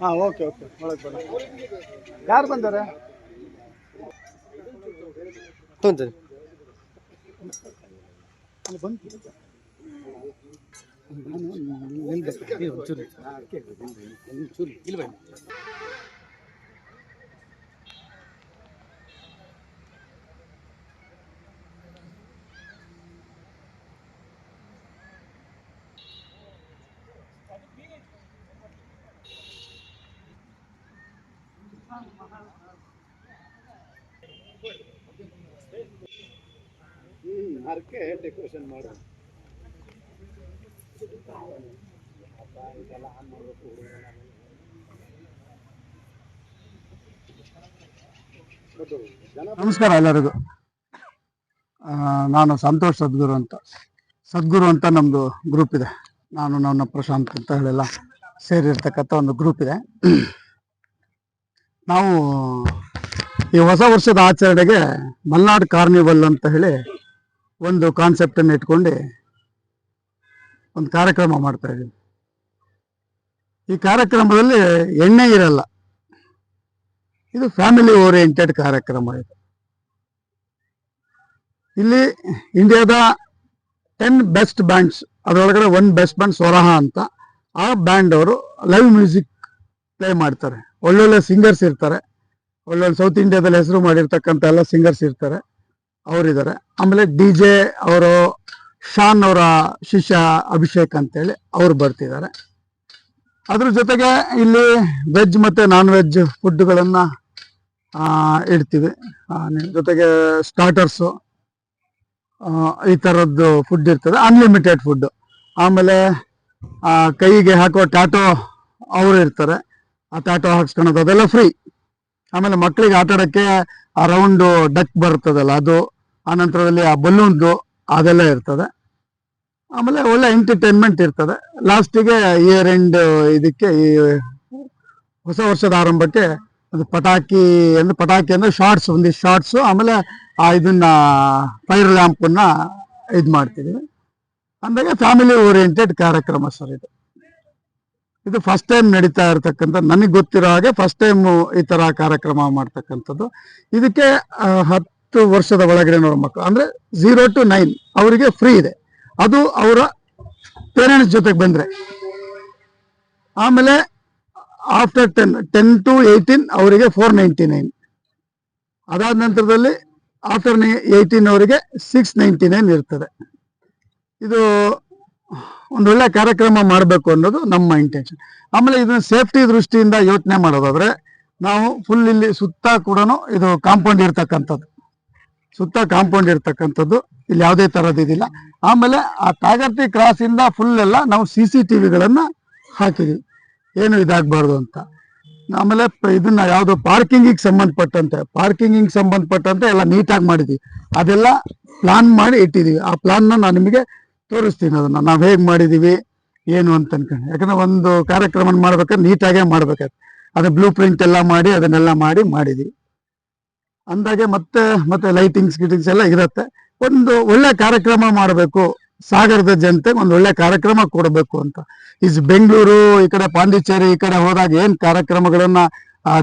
ಹಾಂ okay okay. ಒಳಗೆ ಬರ ಯಾರು ಬಂದಾರೆ ಅಲ್ಲಿ ಬಂತು ನಿಲ್ಬೇಕು. ಒಂಚೂರು. ಒಂಚೂರು ಇಲ್ಲಿ ಬನ್ನಿ ಡೆಕೋರೇಷನ್ ಮಾಡು. ನಮಸ್ಕಾರ ಎಲ್ಲರಿಗೂ. ನಾನು ಸಂತೋಷ್ ಸದ್ಗುರು ಅಂತ. ಸದ್ಗುರು ಅಂತ ನಮ್ಮದು ಗ್ರೂಪ್ ಇದೆ. ನಾನು ನನ್ನ ಪ್ರಶಾಂತ್ ಅಂತ ಹೇಳೆಲ್ಲ ಸೇರಿರ್ತಕ್ಕಂಥ ಒಂದು ಗ್ರೂಪ್ ಇದೆ. ನಾವು ಈ ಹೊಸ ವರ್ಷದ ಆಚರಣೆಗೆ ಮಲ್ನಾಡ್ ಕಾರ್ನಿವಲ್ ಅಂತ ಹೇಳಿ ಒಂದು ಕಾನ್ಸೆಪ್ಟನ್ನು ಇಟ್ಕೊಂಡು ಒಂದು ಕಾರ್ಯಕ್ರಮ ಮಾಡ್ತಾ ಇದ್ದೀವಿ. ಈ ಕಾರ್ಯಕ್ರಮದಲ್ಲಿ ಎಣ್ಣೆ ಇರಲ್ಲ. ಇದು ಫ್ಯಾಮಿಲಿ ಓರಿಯೆಂಟೆಡ್ ಕಾರ್ಯಕ್ರಮ ಇದು. ಇಲ್ಲಿ ಇಂಡಿಯಾದ ಟೆನ್ ಬೆಸ್ಟ್ ಬ್ಯಾಂಡ್ಸ್ ಅದರೊಳಗಡೆ ಒನ್ ಬೆಸ್ಟ್ ಬ್ಯಾಂಡ್ ಸ್ವರಹ ಅಂತ, ಆ ಬ್ಯಾಂಡ್ ಅವರು ಲೈವ್ ಮ್ಯೂಸಿಕ್ ಪ್ಲೇ ಮಾಡ್ತಾರೆ. ಒಳ್ಳೊಳ್ಳೆ ಸಿಂಗರ್ಸ್ ಇರ್ತಾರೆ. ಒಳ್ಳೊಳ್ಳೆ ಸೌತ್ ಇಂಡಿಯಾದಲ್ಲಿ ಹೆಸರು ಮಾಡಿರ್ತಕ್ಕಂಥ ಎಲ್ಲ ಸಿಂಗರ್ಸ್ ಇರ್ತಾರೆ. ಅವರಿದ್ದಾರೆ. ಆಮೇಲೆ ಡಿ ಜೆ ಅವರು ಶಾನ್ ಅವರ ಶಿಷ್ಯ ಅಭಿಷೇಕ್ ಅಂತೇಳಿ ಅವ್ರು ಬರ್ತಿದ್ದಾರೆ. ಅದ್ರ ಜೊತೆಗೆ ಇಲ್ಲಿ ವೆಜ್ ಮತ್ತೆ ನಾನ್ ವೆಜ್ ಫುಡ್ಗಳನ್ನು ಇಡ್ತೀವಿ. ಜೊತೆಗೆ ಸ್ಟಾರ್ಟರ್ಸು ಈ ಥರದ್ದು ಫುಡ್ ಇರ್ತದೆ. ಅನ್ಲಿಮಿಟೆಡ್ ಫುಡ್ ಆಮೇಲೆ ಕೈಗೆ ಹಾಕೋ ಟ್ಯಾಟೋ ಅವರು ಇರ್ತಾರೆ. ಆ ಟ್ಯಾಟೋ ಹಾಕ್ಸ್ಕೊಳೋದು ಅದೆಲ್ಲ ಫ್ರೀ ಆಮೇಲೆ ಮಕ್ಕಳಿಗೆ ಆಟ ಆಡೋಕ್ಕೆ ಆ ರೌಂಡ್ ಡಕ್ ಬರ್ತದಲ್ಲ ಅದು, ಆ ನಂತರದಲ್ಲಿ ಆ ಬಲೂನ್ದು ಅದೆಲ್ಲ ಇರ್ತದೆ. ಆಮೇಲೆ ಒಳ್ಳೆ ಎಂಟರ್ಟೈನ್ಮೆಂಟ್ ಇರ್ತದೆ. ಲಾಸ್ಟಿಗೆ ಇಯರ್ ಎಂಡ್ ಇದಕ್ಕೆ ಈ ಹೊಸ ವರ್ಷದ ಆರಂಭಕ್ಕೆ ಅದು ಪಟಾಕಿ ಅಂದ್ರೆ ಪಟಾಕಿ ಅಂದ್ರೆ ಶಾರ್ಟ್ಸ್ ಒಂದಿಷ್ಟು ಶಾರ್ಟ್ಸ್ ಆಮೇಲೆ ಆ ಇದನ್ನ ಫೈರ್ ಲ್ಯಾಂಪನ್ನ ಇದು ಮಾಡ್ತೀವಿ ಅಂದಾಗ ಫ್ಯಾಮಿಲಿ ಓರಿಯೆಂಟೆಡ್ ಕಾರ್ಯಕ್ರಮ ಸರ್ ಇದು. ಇದು ಫಸ್ಟ್ ಟೈಮ್ ನಡೀತಾ ಇರತಕ್ಕಂಥ ನನಗೆ ಗೊತ್ತಿರೋ ಹಾಗೆ ಫಸ್ಟ್ ಟೈಮ್ ಈ ತರ ಕಾರ್ಯಕ್ರಮ ಮಾಡ್ತಕ್ಕಂಥದ್ದು. ಇದಕ್ಕೆ ಹತ್ತು ವರ್ಷದ ಒಳಗಡೆನವ್ರ ಮಕ್ಕಳು ಅಂದ್ರೆ ಝೀರೋ ಟು ನೈನ್ ಅವರಿಗೆ ಫ್ರೀ ಇದೆ. ಅದು ಅವರ ಪೇರೆಂಟ್ಸ್ ಜೊತೆಗೆ ಬಂದ್ರೆ. ಆಮೇಲೆ after ten ten to eighteen ಅವರಿಗೆ ಫೋರ್ ನೈಂಟಿ ನೈನ್ ಅದಾದ ನಂತರದಲ್ಲಿ ಆಫ್ಟರ್ ಏಯ್ಟೀನ್ ಅವರಿಗೆ ಸಿಕ್ಸ್ ನೈಂಟಿ ನೈನ್ ಇರ್ತದೆ. ಇದು ಒಂದೊಳ್ಳೆ ಕಾರ್ಯಕ್ರಮ ಮಾಡಬೇಕು ಅನ್ನೋದು ನಮ್ಮ ಇಂಟೆನ್ಷನ್ ಆಮೇಲೆ ಇದನ್ನ ಸೇಫ್ಟಿ ದೃಷ್ಟಿಯಿಂದ ಯೋಚನೆ ಮಾಡೋದಾದ್ರೆ, ನಾವು ಫುಲ್ ಇಲ್ಲಿ ಸುತ್ತ ಕೂಡ ಇದು ಕಾಂಪೌಂಡ್ ಇರ್ತಕ್ಕಂಥದ್ದು. ಸುತ್ತ ಕಾಂಪೌಂಡ್ ಇರ್ತಕ್ಕಂಥದ್ದು. ಇಲ್ಲಿ ಯಾವುದೇ ತರದ್ದು ಇದಿಲ್ಲ. ಆಮೇಲೆ ಆ ತಾಗರ್ತಿ ಕ್ರಾಸ್ ಇಂದ ಫುಲ್ ಎಲ್ಲ ನಾವು ಸಿ ಸಿ ಟಿ ವಿಗಳನ್ನು ಹಾಕಿದ್ವಿ. ಏನು ಇದಾಗಬಾರ್ದು ಅಂತ. ಆಮೇಲೆ ಇದನ್ನ ಯಾವುದು ಪಾರ್ಕಿಂಗಿಗೆ ಸಂಬಂಧಪಟ್ಟಂತೆ ಪಾರ್ಕಿಂಗಿಗೆ ಸಂಬಂಧಪಟ್ಟಂತೆ ಎಲ್ಲ ನೀಟಾಗಿ ಮಾಡಿದ್ವಿ. ಅದೆಲ್ಲ ಪ್ಲಾನ್ ಮಾಡಿ ಇಟ್ಟಿದೀವಿ. ಆ ಪ್ಲಾನ್ನ ನಾನು ನಿಮಗೆ ತೋರಿಸ್ತೀನಿ ಅದನ್ನ. ನಾವು ಹೇಗೆ ಮಾಡಿದೀವಿ, ಏನು ಅಂತ ಅನ್ಕೊಂಡು. ಯಾಕಂದ್ರೆ ಒಂದು ಕಾರ್ಯಕ್ರಮ ಮಾಡ್ಬೇಕಾದ್ರೆ ನೀಟಾಗೆ ಮಾಡ್ಬೇಕಾದ್ರೆ ಅದು ಬ್ಲೂ ಪ್ರಿಂಟ್ ಎಲ್ಲ ಮಾಡಿ, ಅದನ್ನೆಲ್ಲ ಮಾಡಿ ಮಾಡಿದೀವಿ. ಅಂದಾಗೆ ಮತ್ತೆ ಮತ್ತೆ ಲೈಟಿಂಗ್ಸ್ ಗಿಟಿಂಗ್ಸ್ ಎಲ್ಲ ಇರತ್ತೆ. ಒಂದು ಒಳ್ಳೆ ಕಾರ್ಯಕ್ರಮ ಮಾಡಬೇಕು. ಸಾಗರದ ಜನತೆಗೆ ಒಂದು ಒಳ್ಳೆ ಕಾರ್ಯಕ್ರಮ ಕೊಡಬೇಕು ಅಂತ. ಈಸ್ ಬೆಂಗಳೂರು, ಈ ಕಡೆ ಪಾಂಡಿಚೇರಿ, ಈ ಕಡೆ ಹೋದಾಗ ಏನ್ ಕಾರ್ಯಕ್ರಮಗಳನ್ನ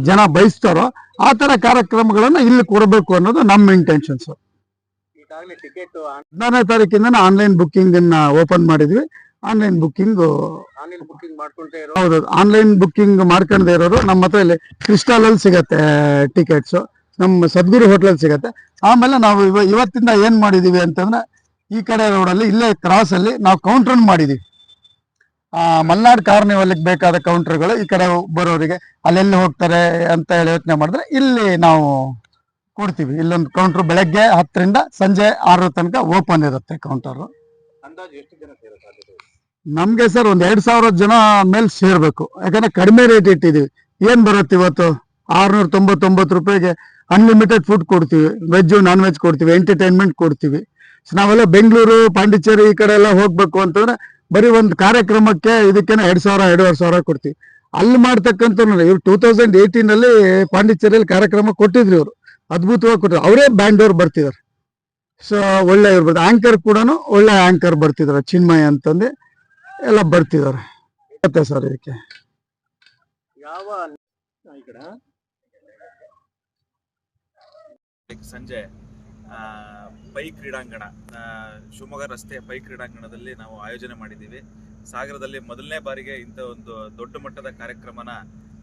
ಜನ ಬಯಸ್ತಾರೋ ಆ ತರ ಕಾರ್ಯಕ್ರಮಗಳನ್ನ ಇಲ್ಲಿ ಕೊಡಬೇಕು ಅನ್ನೋದು ನಮ್ಮ ಇಂಟೆನ್ಷನ್ಸ್ ಹದಿನಾರನೇ ತಾರೀಕಿಂದ ಆನ್ಲೈನ್ ಬುಕ್ಕಿಂಗ್ ಓಪನ್ ಮಾಡಿದ್ವಿ. ಆನ್ಲೈನ್ ಬುಕ್ಕಿಂಗ್ ಆನ್ಲೈನ್ ಬುಕ್ಕಿಂಗ್ ಮಾಡ್ಕೊಂಡೇ ಹೌದು ಆನ್ಲೈನ್ ಬುಕ್ಕಿಂಗ್ ಮಾಡ್ಕೊಂಡೇ ಇರೋರು. ನಮ್ಮ ಹತ್ರ ಇಲ್ಲಿ ಕ್ರಿಸ್ಟಲ್ ಅಲ್ಲಿ ಸಿಗತ್ತೆ ಟಿಕೆಟ್ಸ್ ನಮ್ಮ ಸದ್ಗುರು ಹೋಟ್ಲಲ್ಲಿ ಸಿಗತ್ತೆ. ಆಮೇಲೆ ನಾವು ಇವ- ಇವತ್ತಿಂದ ಏನ್ ಮಾಡಿದೀವಿ ಅಂತಂದ್ರೆ ಈ ಕಡೆ ರೋಡಲ್ಲಿ ಇಲ್ಲೇ ಕ್ರಾಸ್ ಅಲ್ಲಿ ನಾವು ಕೌಂಟರ್ ಮಾಡಿದೀವಿ. ಆ ಮಲ್ನಾಡ್ ಕಾರ್ನಿವಲ್ಗೆ ಬೇಕಾದ ಕೌಂಟರ್ಗಳು ಈ ಕಡೆ ಬರೋರಿಗೆ. ಅಲ್ಲೆಲ್ಲಿ ಹೋಗ್ತಾರೆ ಅಂತ ಹೇಳಿ ಯೋಚನೆ ಮಾಡಿದ್ರೆ ಇಲ್ಲಿ ನಾವು ಕೊಡ್ತೀವಿ. ಇಲ್ಲೊಂದು ಕೌಂಟರ್ ಬೆಳಗ್ಗೆ ಹತ್ತರಿಂದ ಸಂಜೆ ಆರರ ತನಕ ಓಪನ್ ಇರುತ್ತೆ ಕೌಂಟರ್? ನಮ್ಗೆ ಸರ್ ಒಂದ್ ಎರಡ್ ಸಾವಿರ ಜನ ಮೇಲೆ ಸೇರ್ಬೇಕು. ಯಾಕಂದ್ರೆ ಕಡಿಮೆ ರೇಟ್ ಇಟ್ಟಿದೀವಿ ಏನ್ ಬರುತ್ತೆ ಇವತ್ತು? ಆರ್ನೂರ ತೊಂಬತ್ತೊಂಬತ್ತು ರೂಪಾಯಿಗೆ ಅನ್ಲಿಮಿಟೆಡ್ ಫುಡ್ ಕೊಡ್ತೀವಿ. ವೆಜ್ ನಾನ್ ವೆಜ್ ಕೊಡ್ತೀವಿ. ಎಂಟರ್ಟೈನ್ಮೆಂಟ್ ಕೊಡ್ತೀವಿ. ನಾವೆಲ್ಲ ಬೆಂಗಳೂರು ಪಾಂಡಿಚೇರಿ ಈ ಕಡೆ ಎಲ್ಲ ಹೋಗ್ಬೇಕು ಅಂತಂದ್ರೆ ಬರೀ ಒಂದು ಕಾರ್ಯಕ್ರಮಕ್ಕೆ ಇದಕ್ಕೆ ಎರಡ್ ಸಾವಿರ ಎರಡೂವರೆ ಸಾವಿರ ಕೊಡ್ತೀವಿ. ಅಲ್ಲಿ ಮಾಡ್ತಕ್ಕಂಥ ಇವ್ರು ಟೂ ತೌಸಂಡ್ ಏಯ್ಟೀನ್ ಅಲ್ಲಿ ಪಾಂಡಿಚೇರಿಯಲ್ಲಿ ಕಾರ್ಯಕ್ರಮ ಕೊಟ್ಟಿದ್ರು ಇವರು. ಅದ್ಭುತವಾಗಿ ಕೊಟ್ಟರು ಅವರೇ ಬ್ಯಾಂಡ್ ಅವ್ರು ಬರ್ತಿದಾರೆ ಸೊ ಒಳ್ಳೆ ಇರ್ಬೋದು. ಆಂಕರ್ ಕೂಡ ಒಳ್ಳೆ ಆಂಕರ್ ಬರ್ತಿದ್ದಾರೆ. ಚಿನ್ಮಯ ಅಂತಂದು ಎಲ್ಲ ಬರ್ತಿದ್ದಾರೆ. ಮತ್ತೆ ಸರ್ ಇದಕ್ಕೆ. ಯಾವ ಸಂಜೆ ಆ, ಪೈ ಕ್ರೀಡಾಂಗಣ ಶಿವಮೊಗ್ಗ ರಸ್ತೆ ಪೈ ಕ್ರೀಡಾಂಗಣದಲ್ಲಿ ನಾವು ಆಯೋಜನೆ ಮಾಡಿದ್ದೀವಿ. ಸಾಗರದಲ್ಲಿ ಮೊದಲನೇ ಬಾರಿಗೆ ಇಂಥ ಒಂದು ದೊಡ್ಡ ಮಟ್ಟದ ಕಾರ್ಯಕ್ರಮನ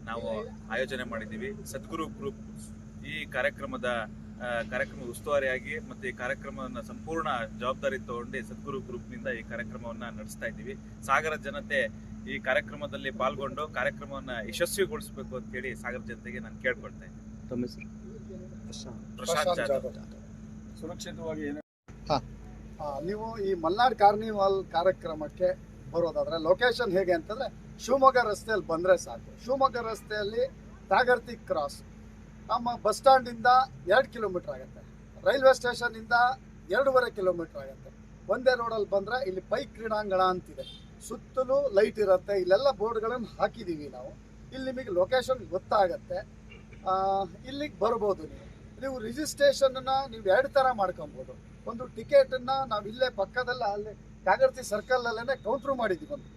ನಾವು ಆಯೋಜನೆ ಮಾಡಿದ್ದೀವಿ. ಸದ್ಗುರು ಗ್ರೂಪ್ ಈ ಕಾರ್ಯಕ್ರಮದ ಕಾರ್ಯಕ್ರಮ ಉಸ್ತುವಾರಿಯಾಗಿ ಮತ್ತು ಈ ಕಾರ್ಯಕ್ರಮವನ್ನು ಸಂಪೂರ್ಣ ಜವಾಬ್ದಾರಿ ತಗೊಂಡು ಸದ್ಗುರು ಗ್ರೂಪ್ನಿಂದ ಈ ಕಾರ್ಯಕ್ರಮವನ್ನ ನಡೆಸ್ತಾ ಇದ್ದೀವಿ. ಸಾಗರ ಜನತೆ ಈ ಕಾರ್ಯಕ್ರಮದಲ್ಲಿ ಪಾಲ್ಗೊಂಡು ಕಾರ್ಯಕ್ರಮವನ್ನ ಯಶಸ್ವಿಗೊಳಿಸಬೇಕು ಅಂತ ಹೇಳಿ ಸಾಗರ ಜನತೆಗೆ ನಾನು ಕೇಳ್ಕೊಳ್ತಾ ಇದ್ದೀನಿ. ತಮ್ಮ ಹೆಸರು? ಪ್ರಶಾಂತ್ ಜಾಧವ್. ಸುರಕ್ಷಿತವಾಗಿ ನೀವು ಈ ಮಲ್ನಾಡ್ ಕಾರ್ನಿವಾಲ್ ಕಾರ್ಯಕ್ರಮಕ್ಕೆ ಬರೋದಾದ್ರೆ ಲೊಕೇಶನ್ ಹೇಗೆ ಅಂತಂದ್ರೆ ಶಿವಮೊಗ್ಗ ರಸ್ತೆಯಲ್ಲಿ ಬಂದ್ರೆ ಸಾಕು. ಶಿವಮೊಗ್ಗ ರಸ್ತೆಯಲ್ಲಿ ತಾಗರ್ತಿ ಕ್ರಾಸ್ ನಮ್ಮ ಬಸ್ ಸ್ಟ್ಯಾಂಡಿಂದ ಎರಡು ಕಿಲೋಮೀಟರ್ ಆಗುತ್ತೆ. ರೈಲ್ವೆ ಸ್ಟೇಷನಿಂದ ಎರಡೂವರೆ ಕಿಲೋಮೀಟರ್ ಆಗುತ್ತೆ. ಒಂದೇ ರೋಡಲ್ಲಿ ಬಂದರೆ ಇಲ್ಲಿ ಬೈಕ್ ಕ್ರೀಡಾಂಗಣ ಅಂತಿದೆ. ಸುತ್ತಲೂ ಲೈಟ್ ಇರುತ್ತೆ. ಇಲ್ಲೆಲ್ಲ ಬೋರ್ಡ್ಗಳನ್ನು ಹಾಕಿದ್ದೀವಿ ನಾವು. ಇಲ್ಲಿ ನಿಮಗೆ ಲೊಕೇಶನ್ ಗೊತ್ತಾಗತ್ತೆ. ಇಲ್ಲಿಗೆ ಬರ್ಬೋದು ನೀವು. ನೀವು ರಿಜಿಸ್ಟ್ರೇಷನ್ನ ನೀವು ಎರಡು ಥರ ಮಾಡ್ಕೊಬೋದು. ಒಂದು ಟಿಕೆಟನ್ನು ನಾವು ಇಲ್ಲೇ ಪಕ್ಕದಲ್ಲ, ಅಲ್ಲಿ ಕಾಗರ್ತಿ ಸರ್ಕಲ್ ಕೌಂಟ್ರು ಕೌಂಟ್ರ್ ಮಾಡಿದ್ದೀವಿ ಒಂದು.